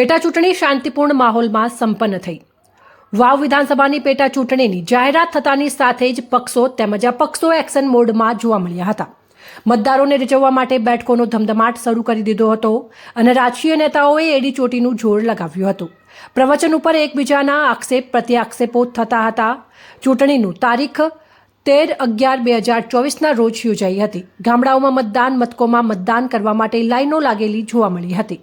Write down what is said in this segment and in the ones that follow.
પેટા ચૂંટણી શાંતિપૂર્ણ માહોલમાં સંપન્ન થઈ. વાવ વિધાનસભાની પેટા ચૂંટણીની જાહેરાત થતાની સાથે જ પક્ષો તેમજ અપક્ષો એક્શન મોડમાં જોવા મળ્યા હતા. મતદારોને રીઝવવા માટે બેઠકોનો ધમધમાટ શરૂ કરી દીધો હતો અને રાજકીય નેતાઓએ એડી ચોટીનું જોર લગાવ્યું હતું. પ્રવચન ઉપર એકબીજાના આક્ષેપ પ્રત્યાક્ષેપો થતા હતા. ચૂંટણીનું તારીખ તેર અગિયાર બે હજાર ચોવીસના રોજ યોજાઈ હતી. ગામડાઓમાં મતદાન મથકોમાં મતદાન કરવા માટે લાઈનો લાગેલી જોવા મળી હતી.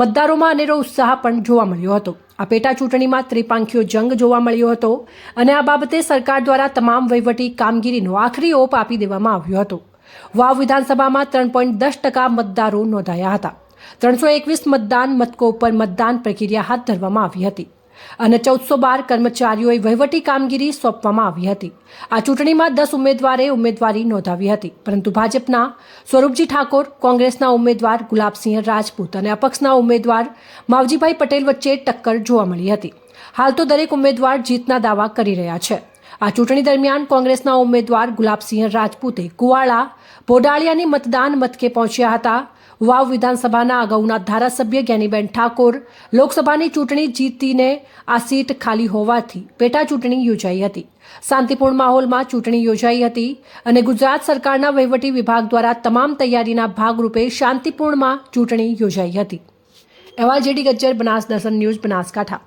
મતદારોમાં અનેરો ઉત્સાહ પણ જોવા મળ્યો હતો. આ પેટા ચૂંટણીમાં ત્રિપાંખીઓ જંગ જોવા મળ્યો હતો અને આ બાબતે સરકાર દ્વારા તમામ વહીવટી કામગીરીનો આખરી ઓપ આપી દેવામાં આવ્યો હતો. વાવ વિધાનસભામાં ત્રણ પોઈન્ટ દસ ટકા મતદારો નોંધાયા હતા. ત્રણસો એકવીસ મતદાન મથકો ઉપર મતદાન પ્રક્રિયા હાથ ધરવામાં આવી હતી. અને ચૌદસો બાર કર્મચારીઓએ વહીવટી કામગીરી સોંપવામાં આવી હતી. આ ચૂંટણીમાં દસ ઉમેદવારે ઉમેદવારી નોંધાવી હતી. પરંતુ ભાજપના સ્વરૂપજી ઠાકોર, કોંગ્રેસના ઉમેદવાર ગુલાબસિંહ રાજપૂત અને અપક્ષના ઉમેદવાર માવજીભાઈ પટેલ વચ્ચે ટક્કર જોવા મળી હતી. હાલ તો દરેક ઉમેદવાર જીતના દાવા કરી રહ્યા છે. આ ચૂંટણી દરમિયાન કોંગ્રેસના ઉમેદવાર ગુલાબસિંહ રાજપૂતે કુવાળા બોડાળિયાની મતદાન મથકે પહોંચ્યા હતા. વાવ વિધાનસભાના અગાઉના ધારાસભ્ય જ્ઞાનીબેન ઠાકોર લોકસભાની ચૂંટણી જીતીને આ સીટ ખાલી હોવાથી પેટા ચૂંટણી યોજાઈ હતી. શાંતિપૂર્ણ માહોલમાં ચૂંટણી યોજાઈ હતી અને ગુજરાત સરકારના વહીવટી વિભાગ દ્વારા તમામ તૈયારીના ભાગરૂપે શાંતિપૂર્ણમાં ચૂંટણી યોજાઈ હતી. એવા જેડી ગજ્જર, બનાસ દર્શન ન્યૂઝ, બનાસકાંઠા.